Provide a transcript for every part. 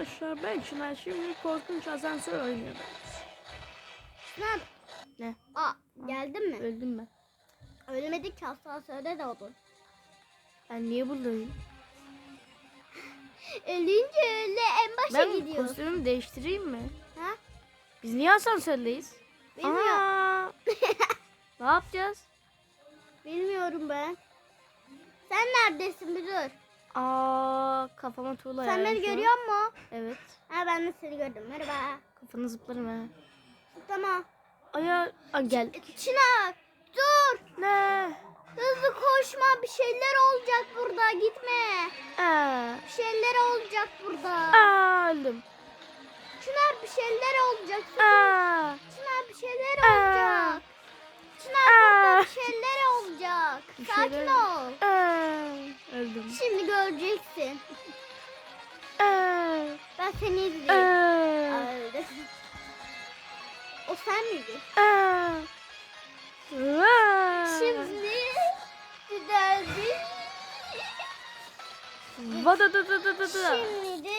Arkadaşlar ben Çınar şimdi korkunç asansör oynuyorum. Çınar. Ne? Aa geldin mi? Öldüm ben. Ölmedik ki asansörde de oldun. Ben niye buradayım? Ölünce öyle en başa Ben gidiyoruz. kostümümü değiştireyim mi? Ha? Biz niye asansördeyiz? Bilmiyorum. Ne yapacağız? Bilmiyorum ben. Sen neredesin bir dur. Aa kafama tuğla Sen beni görüyor musun? Evet. Ha ben de seni gördüm. Merhaba. Kafanı zıplarım ha. Tamam. Aya Aa, gel. Çınar dur. Ne? Hızlı koşma bir şeyler olacak burada gitme. Aa, Bir şeyler olacak burada. aa öldüm. Çınar bir şeyler olacak. Aa, Çınar bir şeyler Aa. olacak. Çınar burada aa, bir şeyler olacak. Bir Sakin şeyler- ol. Öldüm. Şimdi göreceksin. Aa, Ben seni Aa, öldü. O sen miydin? Aa. Şimdi güzeldi. Vada da da da da da. Şimdi de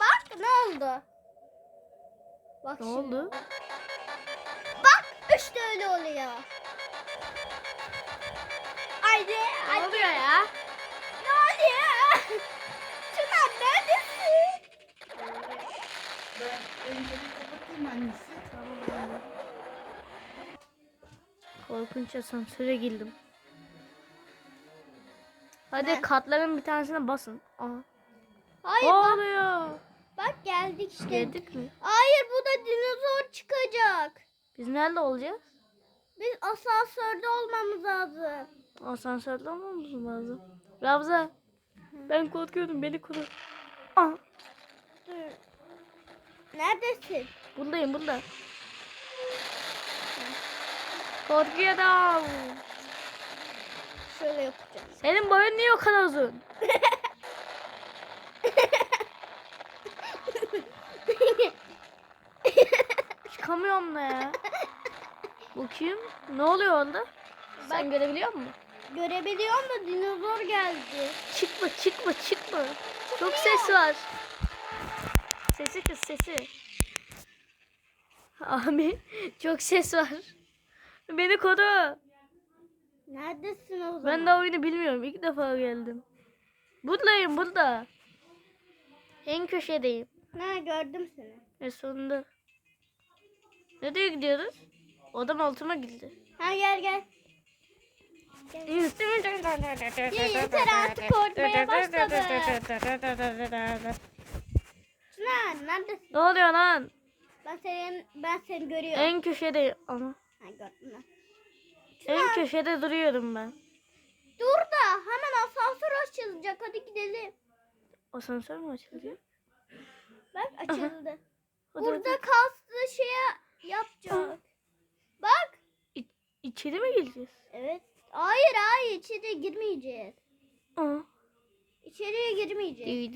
bak ne oldu? Bak Ne şimdi. oldu? Bak işte öyle oluyor. Haydi Ne hadi. oluyor ya? Ne oluyor? Çınar neredesin? Korkunç asansöre girdim. Hadi Ben- katların bir tanesine basın. Aa. Hayır Ne bak, oluyor? bak geldik işte. Geldik mi? Hayır bu da dinozor çıkacak. Biz nerede olacağız? Biz asansörde olmamız lazım. Asansörde olmamız mı lazım? Ravza. Ben korkuyordum beni koru. Dur. Neredesin? buradayım burada. Korkuyorum. Şöyle yapacağım. Senin boyun niye o kadar uzun? Çıkamıyorum da ya. Bu kim? Ne oluyor orada? Sen görebiliyor musun? Görebiliyorum da dinozor geldi. Çıkma çıkma çıkma. Çok ses var. Sesi kız sesi. Abi çok ses var. Beni koru. Neredesin o zaman? Ben de oyunu bilmiyorum. İlk defa geldim. Buradayım burada. En köşedeyim. Ne gördüm seni. Ve sonunda. Nereye gidiyoruz? Odam altıma gitti. Ha gel gel. Yeter artık korkmaya başladı. Çınar neredesin? Ne oluyor lan? Ben seni ben seni görüyorum. En köşedeyim. Ama Ha gördüm ben. en köşede duruyorum ben. Dur da hemen asansör açılacak. Hadi gidelim. Asansör mü açılıyor? Bak açıldı. Hadi, Burada kastığı şeye yapacak. Bak. İ- içeri mi gireceğiz? Evet. Hayır hayır içeri girmeyeceğiz. Aa. İçeriye girmeyeceğiz.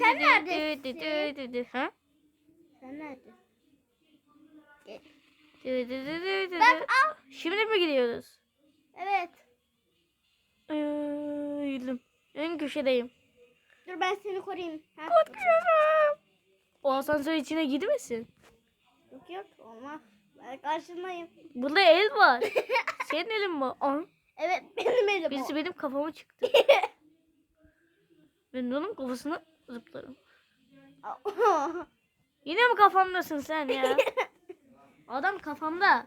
Sen neredesin? Ha? Sen neredesin? Bak al. Şimdi mi gidiyoruz? Evet. Ay, Girdim. En köşedeyim. Dur ben seni koruyayım. Ha, Korkuyorum. O asansör içine girmesin. Yok yok olmaz. Ben karşındayım. Burada el var. Senin elin mi? Aa. Evet benim elim Birisi o. benim kafama çıktı. ben de onun kafasına zıplarım. Yine mi kafamdasın sen ya? Adam kafamda.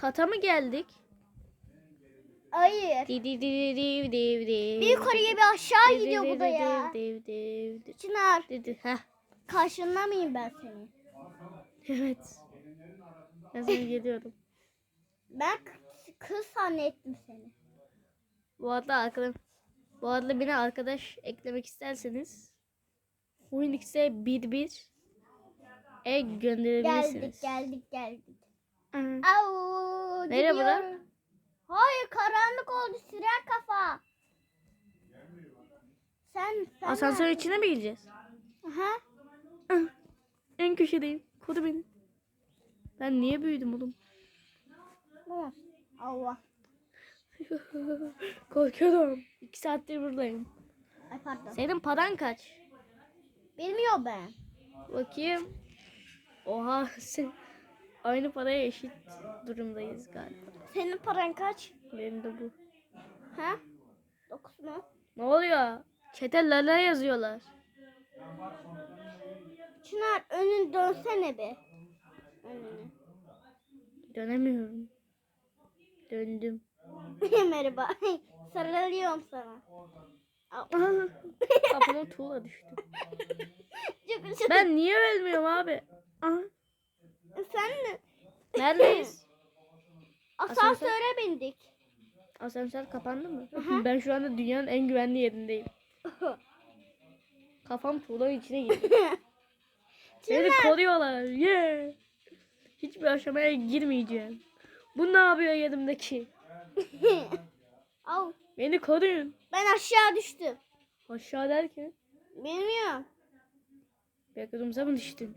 Kata mı geldik? Hayır. Di di di di di di di. Bir yukarıya bir aşağı Di di gidiyor di bu da di ya. di di di. Çınar Di di. Heh. karşında mıyım ben senin? Evet. Ben sana geliyorum. Ben k- kız zannettim seni. Bu arada arkadaş bu arada beni arkadaş eklemek isterseniz Oyun X'e bir bir e gönderebilirsiniz. Geldik geldik geldik. Hı. Au, Nereye bura? gidiyorum. Hayır karanlık oldu siren kafa. Sen sen Asansör içine mi gireceğiz? Aha. Hı. En köşedeyim. Koru beni. Ben niye büyüdüm oğlum? Tamam. Allah. Korkuyorum. İki saattir buradayım. Ay pardon. Senin paran kaç? Bilmiyorum ben. Bakayım. Oha sen aynı paraya eşit durumdayız galiba. Senin paran kaç? Benim de bu. Ha? 9 mu? Ne oluyor? Çete lala yazıyorlar. Çınar önün dönsene be. Önünü. Dönemiyorum. Döndüm. Merhaba. Sarılıyorum sana. Kafama tuğla düştü. Çok üzüldüm. Ben niye ölmüyorum abi? Aha. Sen de Neredeyiz? asansöre bindik. Asansör kapandı mı? Aha. Ben şu anda dünyanın en güvenli yerindeyim. Kafam tuğlanın içine girdi. Beni koruyorlar. Yeah. Hiçbir aşamaya girmeyeceğim. Bu ne yapıyor yanımdaki? Au. Beni koruyun. Ben aşağı düştüm. Aşağı derken. Bilmiyorum. Backrooms mı düştün?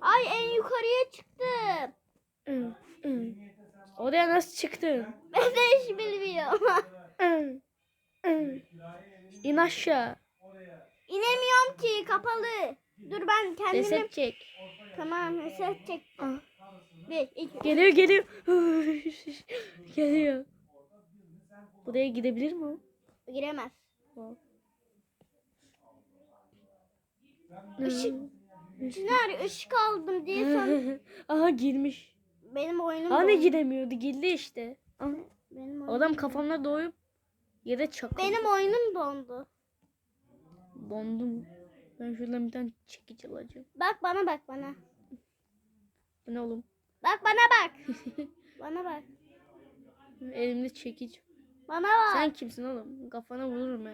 Ay en yukarıya çıktım. Oraya nasıl çıktın? Ben de hiç bilmiyorum. İn aşağı. İnemiyorum ki kapalı. Dur ben kendimi... Reset çek. Tamam reset çek. Ah, Bir, iki. Geliyor geliyor. geliyor. Buraya gidebilir mi o? Giremez. O. Işık. Çınar ışık aldım diye son Aha girmiş. benim oyunum Hani dondu. giremiyordu girdi işte. Aha. Benim, Adam kafamla doğup yere çakıldı. benim oyunum dondu. Dondum. Ben şuradan bir tane çekiç alacağım. Bak bana bak bana. Bu ne oğlum? Bak bana bak. bana bak. Elimde çekiç. Bana bak. Sen kimsin oğlum? Kafana vururum ha.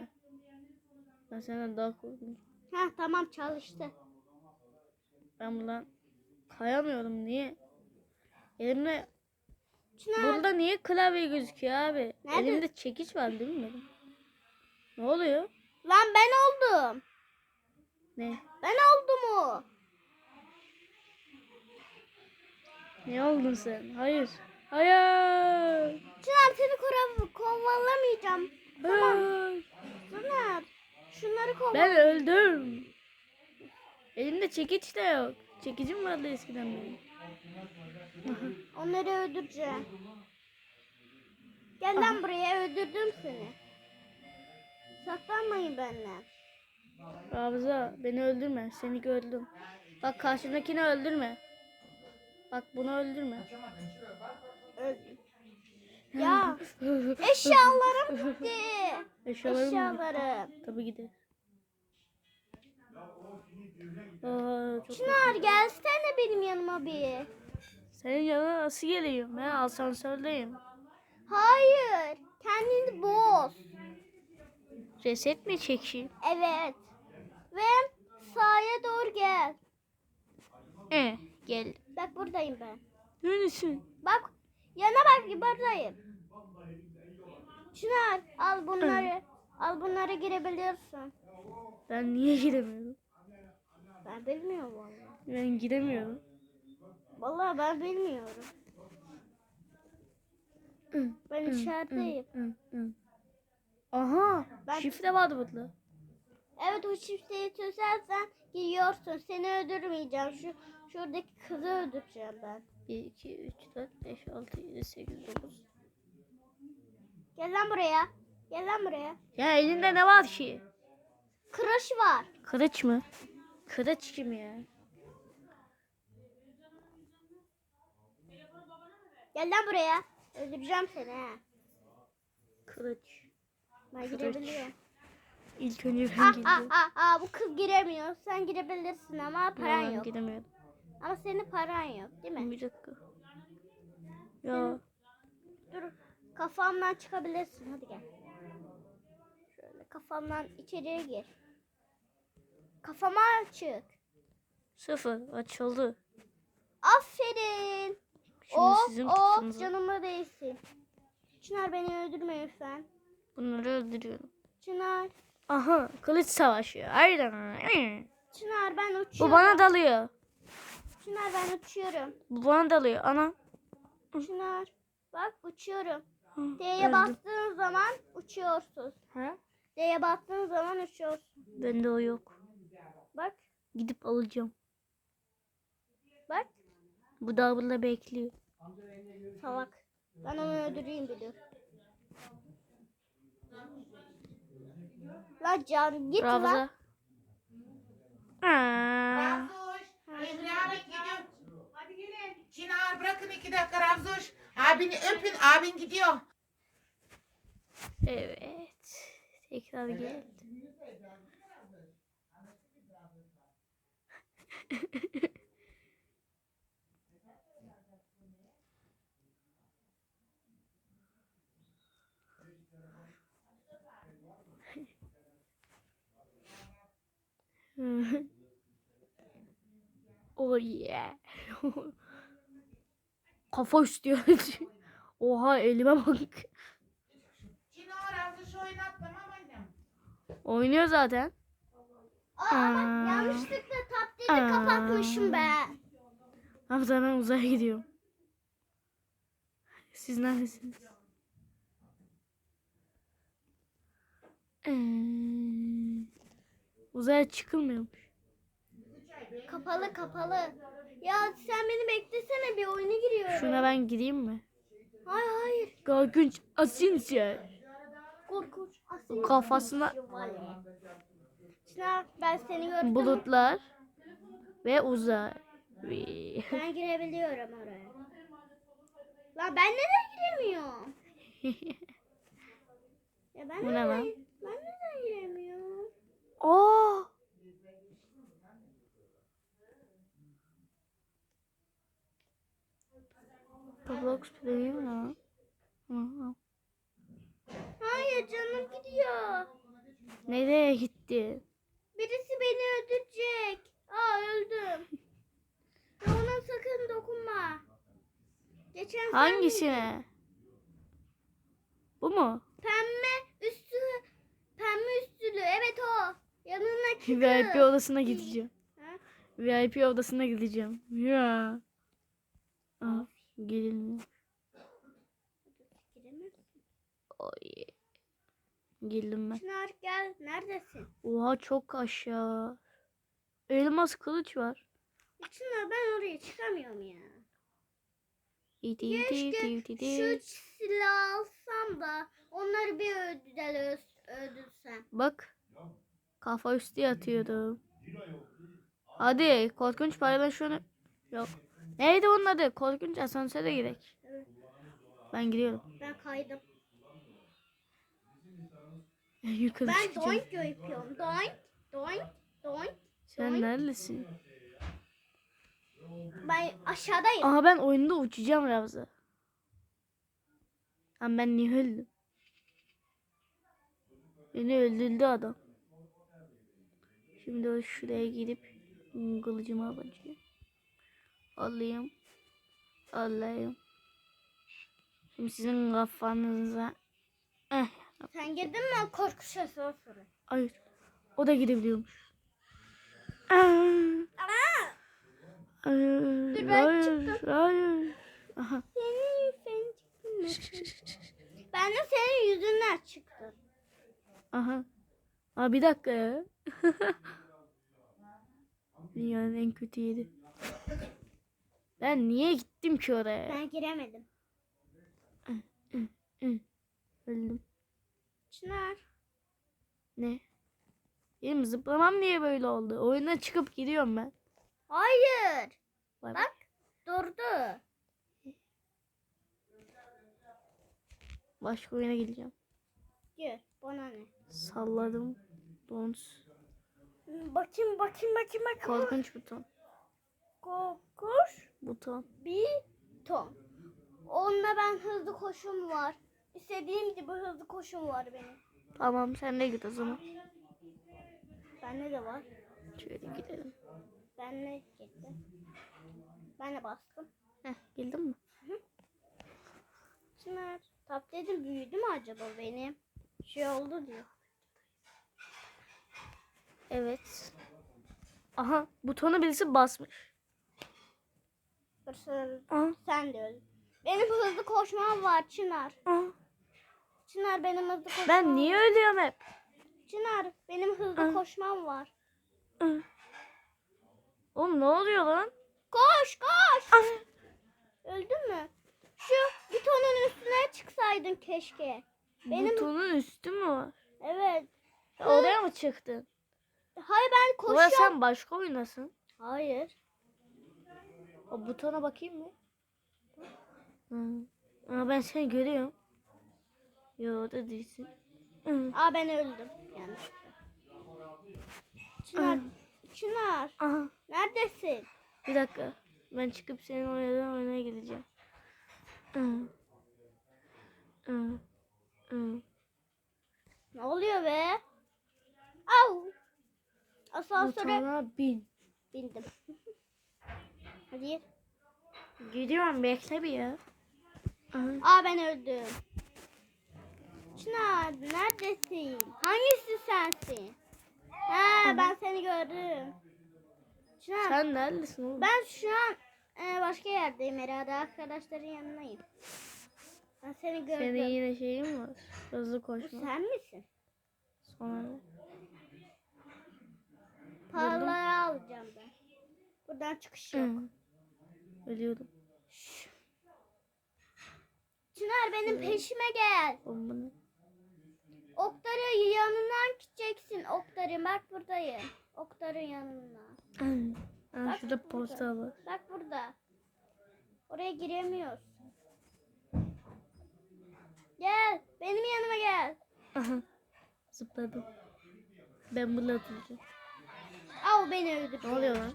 Ben senden daha korkunç. Ha tamam çalıştı. Ben buradan kayamıyorum. Niye? Elimde Çınar Burada niye klavye gözüküyor abi? Nerede? Elimde çekiç var değil mi benim? Ne oluyor? lan ben oldum. Ne? Ben oldum o. Ne oldun sen? Hayır. Hayır. Çınar seni kora- kovalamayacağım. Hayır. Çınar şunları kovala. Ben öldüm. Elimde çekiç de yok. Çekicim vardı eskiden benim. Onları öldüreceğim. Gel lan buraya öldürdüm seni. Saklanmayın benden. Hafıza beni öldürme. Seni gördüm. Bak karşımdakini öldürme. Bak bunu öldürme. Öldüm. Ya eşyalarım gitti. Eşyalarım? Eşyalarım. Tabii gider. Aa, çok Çınar gelsene benim yanıma bir. Senin yanına nasıl geleyim? Ben asansördeyim. Hayır. Kendini boz. Reset mi çekeyim? Evet. Ve sağa doğru gel. Eh, gel. Bak buradayım ben. Neredesin? Bak yana bak buradayım. Çınar al bunları. Al bunları girebilirsin. Ben niye giremiyorum? Ben bilmiyorum vallahi. Ben giremiyorum. Vallahi ben bilmiyorum. Ben içerideyim. Aha, Ben- şifre vardı burada. Evet o çiftliği çözersen giriyorsun. Seni öldürmeyeceğim. Şu şuradaki kızı öldüreceğim ben. 1, 2, 3, 4, 5, 6, 7, 8, 9. Gel lan buraya. Gel lan buraya. Ya elinde ne var ki? Kırış var. Kılıç mı? Kılıç kim ya? Gel lan buraya. Öldüreceğim seni ha. Kılıç. Ben girebiliyorum. İlk önce ben Ah ah girdim. ah ah bu kız giremiyor. Sen girebilirsin ama paran ben yok. giremiyorum. Ama senin paran yok değil mi? Bir dakika. Ya Dur kafamdan çıkabilirsin hadi gel. Şöyle kafamdan içeriye gir. Kafama çık. sıfır açıldı. Aferin. Şimdi Of sizin of tutunuza canıma değsin. Çınar beni öldürme lütfen. bunları öldürüyorum. Çınar. Aha kılıç savaşıyor. Aynen. Çınar ben Bu uçuyorum. bana dalıyor. Çınar ben uçuyorum. Bu bana dalıyor. Ana. Çınar. Bak uçuyorum. D'ye bastığın zaman uçuyorsun. Ha? D'ye bastığın zaman uçuyorsun. Bende o yok. Bak Gidip alacağım. Bak Bu da burada bekliyor. salak. Ben onu öldüreyim dur. La can git lan. Ravza. Aa, Emre abi gidiyor. Hadi gelin. Çınar bırakın iki dakika Ravzoş. Abini öpün, abin gidiyor. evet. Tekrar geldi. oh yeah. Kafa üstü Oha elime bak. Oynuyor zaten. Aa bak yanlışlıkla tap dedi kapatmışım ben. Hamza ben uzaya gidiyorum. Siz neredesiniz? Ee, uzaya çıkılmıyormuş. Kapalı kapalı. Ya sen beni beklesene bir oyuna giriyorum. Şuna ben gideyim mi? Hayır hayır. Korkunç asince. Korkunç. Asil. Kafasına Çınar ben seni gördüm. bulutlar ve uzay. Ben girebiliyorum oraya. Lan ben neden giremiyorum? Ya ben Bu ne neden, lan? Ben neden giremiyorum? Aa! Roblox ne? Aa. Hayır canım gidiyor. Nereye gitti? Birisi beni öldürecek. Aa öldüm. Ya ona sakın dokunma. Geçen? Hangisine? Bu mu? Pembe üstü pembe üstülü. Evet o. Yanına çıkın. VIP odasına gideceğim. Ha? VIP odasına gideceğim. Ya. Aa, gelin. Giremezsin. Oy. Geldim ben. Çınar gel. Neredesin? Oha çok aşağı. Elmas kılıç var. Çınar ben oraya çıkamıyorum ya. İti Keşke iti iti. şu silah alsam da onları bir öldüren ö- öldürsem. Bak. Kafa üstü yatıyordum. Hadi korkunç paylaş şunu. Yok. Neydi onun adı? Korkunç asansöre gidelim. Evet. Ben gidiyorum. Ben kaydım. Yukarı Ben doink yapıyorum. Doink, doink, doink. Sen neredesin? Ben aşağıdayım. Aha ben oyunda uçacağım Ravza. Ama ben niye öldüm? Beni öldürdü adam. Şimdi o şuraya gidip kılıcımı alacağım. Alayım. Alayım. Şimdi sizin kafanıza... Eh, Sen girdin mi korku sonra? hayır. O da gidebiliyormuş. Aa, Aa! hayır, Dur, ben hayır, çıktım. hayır. Aha. Senin sen çıktın. ben de senin yüzünden çıktım. Aha. Aa bir dakika ya. Dünyanın en kötü yeri. Ben niye gittim ki oraya? Ben giremedim. Öldüm. Çınar. Ne? Benim zıplamam niye böyle oldu? Oyuna çıkıp gidiyorum ben. Hayır. Bay. Bak durdu. Başka oyuna gideceğim. Gir. Bana ne? Salladım. Dons. Bakayım bakayım bakayım bakayım. Korkunç buton. Kokuş. Buton. Bir ton. Onunla ben hızlı koşum var. İstediğim gibi hızlı koşum var benim. Tamam sen de git o zaman. Bende de var. Şöyle gidelim. Ben de gitti. Ben de bastım. Heh geldin mi? Çınar. Tabletim büyüdü mü acaba benim? Şey oldu diyor. Evet. Aha butona birisi basmış. Aha. Sen de öl. Benim hızlı koşmam var Çınar. aha. Çınar benim hızlı koşmam Ben niye ölüyorum hep? Çınar benim hızlı Hı. koşmam var. Hı. Oğlum ne oluyor lan? Koş koş. Ah, Öldün mü? Şu butonun üstüne çıksaydın keşke. Benim Butonun üstü mü var? evet. Oraya mı çıktın? Hayır ben Ulan koşuyorum. sen başka oynasın. Hayır. O butona bakayım mı? Hı. Aa, ben seni görüyorum. Yo da değilsin. Hı. Aa ben öldüm. Yanlışlıkla. Çınar. Çınar. Aha. Neredesin? Bir dakika. Ben çıkıp senin oynadığın oyuna gideceğim. Hı. Hı. Hı. Ne oluyor be? Au. Asansöre Butona bin. bindim. Hadi. Gidiyorum bekle bir ya. Aa ben öldüm. Çınar neredesin? Hangisi sensin? Ha ben seni gördüm. Çınar Sen neredesin oğlum? ben şu an e, başka yerdeyim herhalde arkadaşların yanındayım. Ben seni gördüm. Senin yine şeyin var. Hızlı Bu koşma. sen misin? Sonra? Paraları alacağım ben. Buradan çıkış yok. Hı. Ölüyordum. Çınar benim peşime gel. Ne? Oktar'ın yanından gideceksin. Oktar'ın bak buradayım. Oktar'ın yanına. Aa, Bak şurada burada. posta var. Bak burada. Oraya giremiyoruz. Gel. Benim yanıma gel. Aha. Zıpladım. Ben bunu atacağım. Au beni öldürdü. Ne oluyor lan?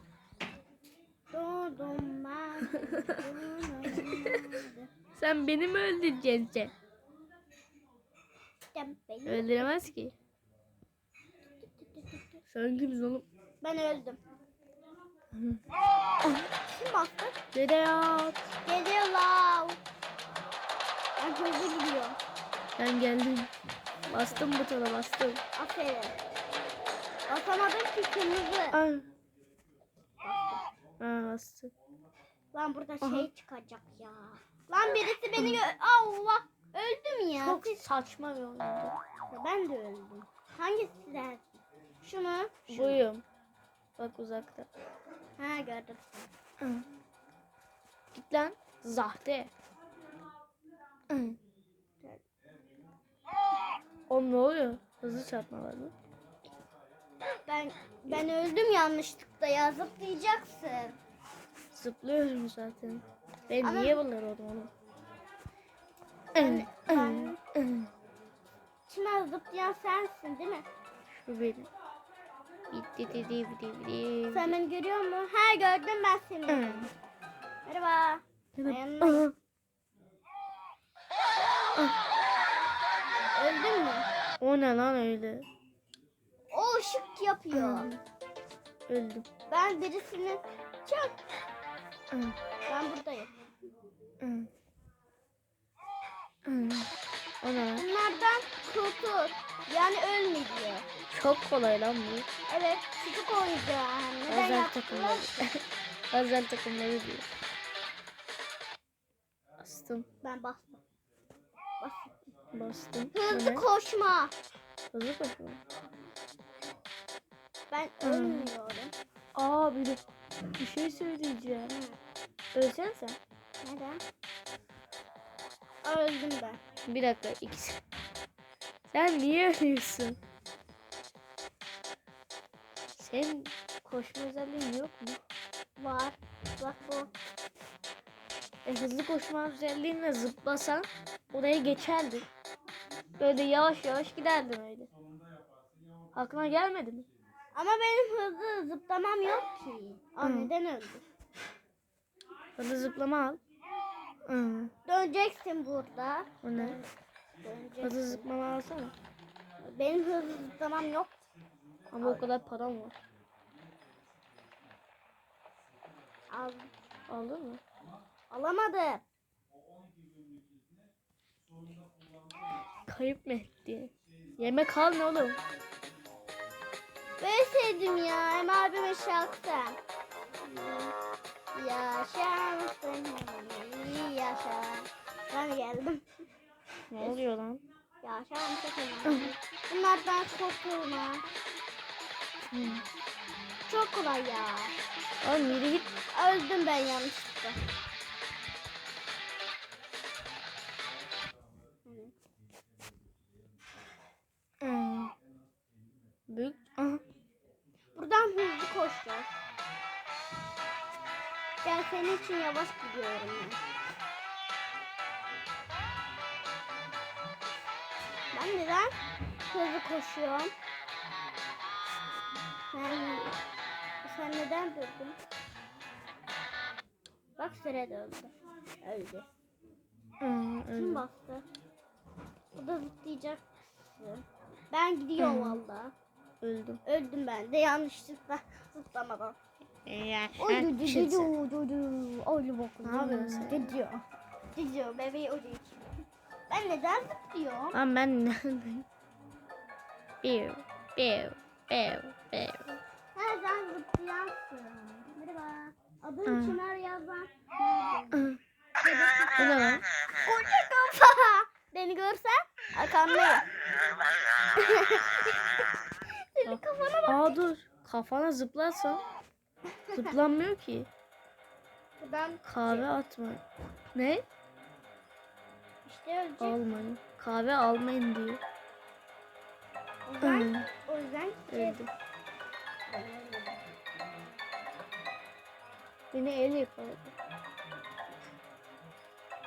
Sen beni mi öldüreceksin sen? Sen beni- Öldüremez ki. Sen kimsin oğlum? Ben öldüm. Kim bastı? Dede ya. Geliyor lav. Ben hızlı gidiyorum. Ben geldim. Bastım butona bastım. Aferin. Basamadım ki kırmızı. Ay. Bastım. Lan burada Aha. şey çıkacak ya. Lan birisi beni. Allah. Öldüm ya. Çok saçma bir oyundu. Ben de öldüm. Hangisi dersin? Şunu. şunu. Buyum. Bak uzakta. Ha gördüm. Hı. Git lan. Zahte. Oğlum ne oluyor? Hızlı çarpma var mı? Ben ben öldüm yanlışlıkla ya zıplayacaksın. Zıplıyorum zaten. Ben Ama- niye bunları oğlum? Ben, ben Çınar zıplayan sensin değil mi? Şu benim. Bitti dedi bitti bitti. Sen beni görüyor musun? Ha gördüm ben seni. Hı. Merhaba. Aha. Öldün mü? O ne lan öyle? O ışık yapıyor. Öldüm. Ben birisini çak. Ben buradayım. O ne lan? Bunlardan kurtul. Yani ölme diyor. Çok kolay lan bu. Evet çocuk oyuncağı. Neden Özel takımları. Özel takımları diyor. Bastım. Ben bastım. Bastım. Bastım. Hızlı koşma. Hızlı koşma. Ben Hı. ölmüyorum. Aa bir de bir şey söyleyeceğim. Ölsen sen. Neden? Öldüm ben. Bir dakika ikisi. Sen niye ölüyorsun? Senin koşma özelliğin yok mu? Var. Bak bu. E, hızlı koşma özelliğinle zıplasan oraya geçerdin. Böyle yavaş yavaş giderdin öyle. Aklına gelmedi mi? Ama benim hızlı zıplamam yok ki. Aa, Hı. neden öldüm? Hadi zıplama al. Hı. Döneceksin burada. O ne? Döneceksin. Hızlı zıplama alsana. Benim hızlı zıplamam yok. Ama o kadar param var. Al. Aldın mı? Alamadım. Kayıp mı etti? Yemek al ne oğlum? Böyle sevdim ya. Hem abime şarkı sen. Yaşa mısın? Yaşa. Ben geldim. Ne oluyor lan? Yaşa mısın? Bunlardan kurtulma. Hı. çok kolay ya. Oğlum yürü git. Öldüm ben yanlışlıkla. İçin yavaş gidiyorum ben. Ben neden hızlı koşuyorum? Sen, sen neden durdun? Bak süre öldü. Öldü. Hmm, Kim bastı? Bu da zıplayacak. Ben gidiyorum valla. Öldüm. Öldüm ben de yanlışlıkla zıplamadan. Ya Oy sen du du kimsin? du du du. Oy bakalım. Ne yapıyorsun? Gidiyor. Gidiyor bebeği oraya Ben neden zıplıyorum? Lan ben neredeyim? Biu, biu, biu, biu. Nereden zıplayansın? Merhaba. Adın Hı. Çınar yazan. Bu ne lan? Koca kafa. Beni görsen arkamdayım. Senin kafana bak. Aa dur. Kafana zıplarsan zıplanmıyor ki. Ben Kahve atma. Ne? işte ölecek. Almayın. Kahve almayın diyor. O yüzden, o yüzden şey, Öldüm. Beni el yakaladı.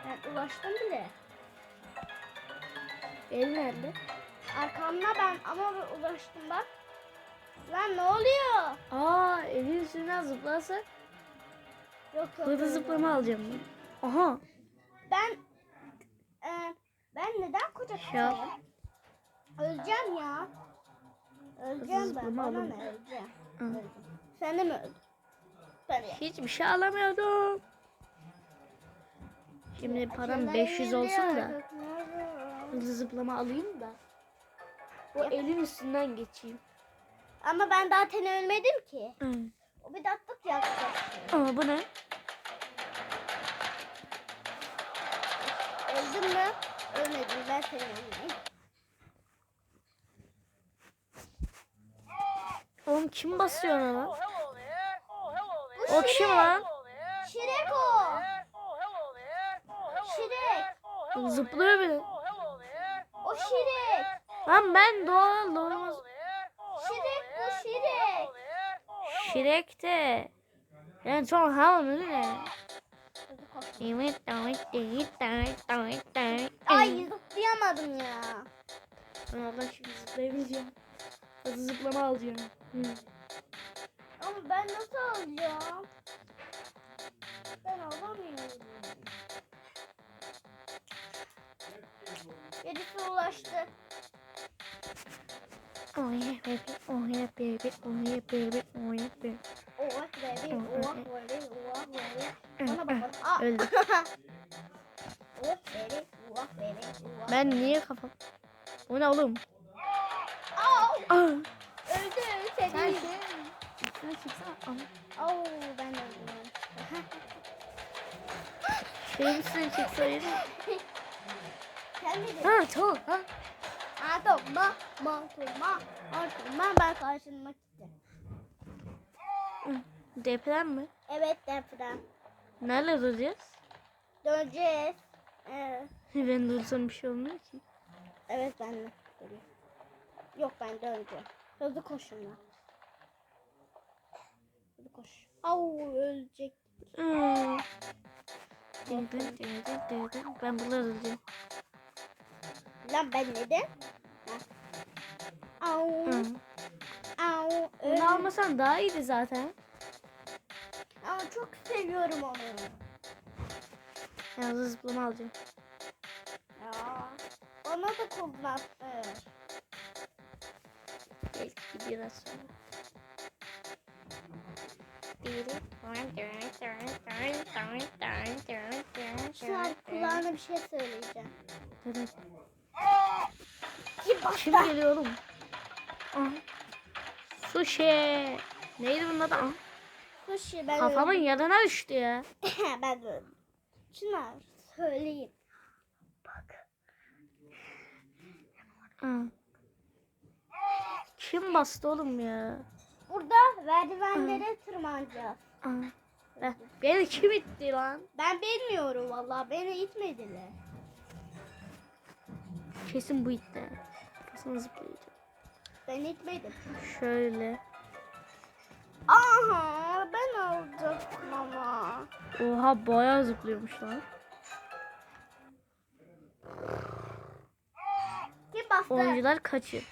ben ulaştım bile. El nerede? Arkamda ben ama ulaştım bak. Lan ne oluyor? Aa elin üstünden zıplarsak Yok yok. hızlı zıplama alacağım. Aha. Ben e, ben neden koca Ya. kafayım? Öleceğim ya. Öleceğim ben. zıplama Bana alalım. ne öleceğim. Hı. Öldüm. Sen de mi öldün? Ben de. Hiçbir şey alamıyordum. Şimdi param 500 olsun da hızlı zıplama alayım da. O Yap. elin üstünden geçeyim. Ama ben zaten ölmedim ki. Hı. O bir dakika yapacak. Aa bu ne? Öldün mü? Ölmedim. Ben seni ölmeyeyim. Oğlum kim basıyor ona O kim lan? Şirek o. Şirek. Zıplıyor bile. O Şirek. Lan ben doğal doğmaz. Şirek bu Şirek. Şirek de. Yani çok havalı ne? Ay zıplayamadım ya. Allah şimdi zıplayamayacağım. Hadi zıplama alacağım. Hı. Ama ben nasıl alacağım? Ben alamıyorum. Gerisi ulaştı. Oh yeah baby, oh yeah baby, oh yeah baby, oh yeah baby. Oha baby, oha baby, oha baby. Bana bakın. Aa. Öldü. Oha baby. Ben niye kafam? O ne oğlum? Aa, Aa. öldü. Sen Sen şey. Sen çıksana. Oo, ben öldüm. Misin çıksaydın? Sen miydin? Ha çok ha. Atma, matuma, atma ben karşılamak istedim. Deprem mi? Evet deprem. Nerede duracağız? Döneceğiz. Evet, Ben dursam bir şey olmuyor ki. evet ben de. Yok ben döneceğim. Hızlı koşun lan. Hızlı koş. Au ölecek. Hmm. Ben burada duracağım. Lan ben neden? Au, Hı. au, Onu almasan daha iyiydi zaten. Ama çok seviyorum onu. Yalnız zıplama alacağım. Ya. Ona da kullandı. Belki biraz sonra. Şu an kulağına bir şey söyleyeceğim. Evet. Kim bastı? Kim geliyor oğlum? Aha. Sushi. Neydi bunun adı? Aha. Sushi ben Kafamın öldüm. yanına düştü ya. ben öldüm. Çınar söyleyeyim. Hı. Kim bastı oğlum ya? burada merdivenlere tırmanacağız. Beni kim itti lan? Ben bilmiyorum vallahi beni itmediler. Kesin bu itti. Kafasına zıplayacağım. Ben itmedim. Şöyle. Aha ben alacaktım ama. Oha bayağı zıplıyormuş lan. Kim bastı? Oyuncular kaçır.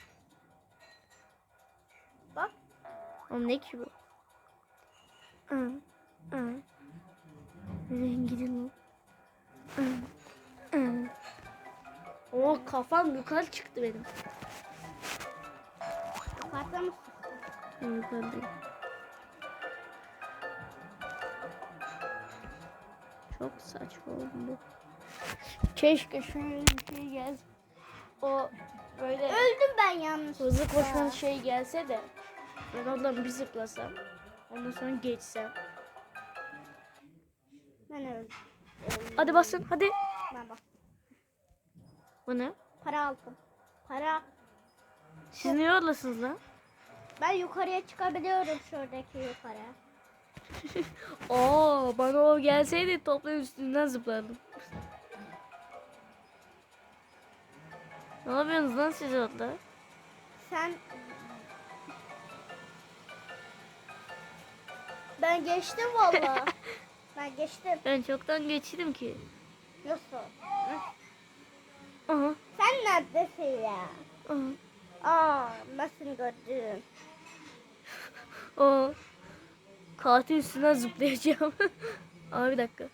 Bak. Oğlum ne ki bu? Hı, hı. Lan? Hı, hı. Oh kafam yukarı çıktı benim. Çok saçma oldu. Keşke şöyle bir şey gelse. O böyle Öldüm ben yanlış. hızlı koşan şey gelse de ben oradan bir zıplasam. Ondan sonra geçsem. Ben öldüm. Hadi basın hadi. Ben bak. Bu ne? Para aldım. Para. Siz ne yoldasınız lan? Ben yukarıya çıkabiliyorum şuradaki yukarı. Oo bana o gelseydi topların üstünden zıplardım. Ne yapıyorsunuz lan siz orada? Sen Ben geçtim valla. ben geçtim. Ben çoktan geçtim ki. Nasıl? Aha, Sen neredesin ya? aha. Aa, nasıl gördün? O katil üstünden zıplayacağım. Abi bir dakika.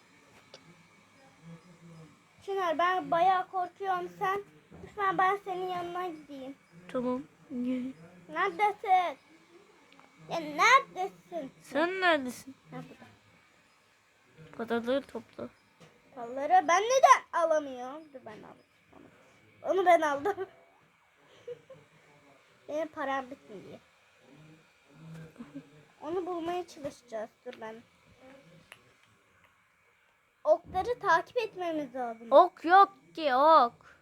Çınar ben bayağı korkuyorum sen. Lütfen ben senin yanına gideyim. Tamam. Neredesin? Ya neredesin? Sen neredesin? Ha, burada. Pataları topla. Kolları ben neden alamıyorum? Dur ben aldım. Onu, ben aldım. Benim param bitmiyor. Onu bulmaya çalışacağız. Dur ben. Okları takip etmemiz lazım. Ok yok ki ok.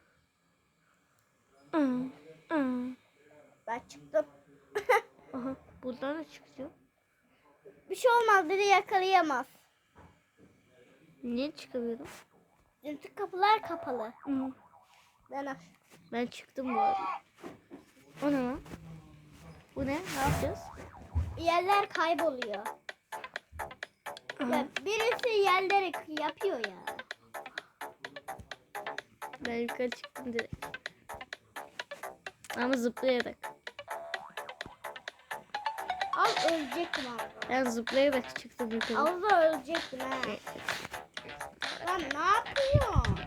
Hı, hı. Ben çıktım. Aha, buradan da çıkacağım. Bir şey olmaz beni yakalayamaz. Niye çıkamıyorum? Çünkü kapılar kapalı. Hı. Ben aç. Ben çıktım bu arada. O ne lan? Bu ne? Ne yapacağız? Yerler kayboluyor. Ya birisi yerleri yapıyor ya. ben yukarı çıktım direkt. Ama zıplayarak. Al ölecektim abla. Ben zıplayarak çıktım yukarı. Az da ölecektim ha. Lan ne yapıyorsun?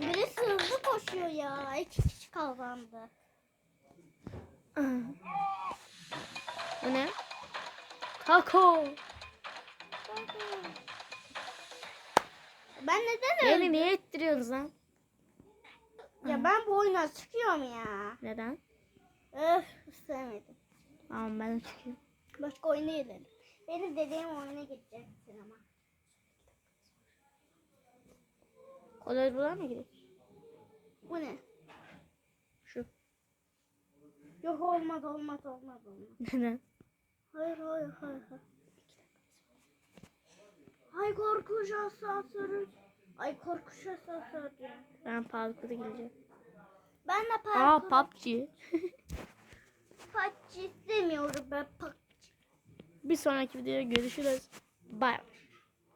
Birisi hızlı koşuyor ya. İki kişi kazandı. Bu ne? Taco. Ben neden Beni öldüm? niye ettiriyorsunuz lan? Ya ben bu oyuna çıkıyorum ya. Neden? Öf sevmedim. Tamam ben de çıkayım. Başka oyuna gidelim. Benim dediğim oyuna gideceksin ama. Kolay bular mı gidelim? Bu ne? Yok olmaz olmaz olmaz olmaz. Neden? Hayır hayır hayır. hayır. Ay korkunç asansörü. Ay korkunç asansör diyor. Ben parkura gideceğim. Ben de Aa parkur PUBG. patçı istemiyorum ben patçı. Bir sonraki videoda görüşürüz. Bye.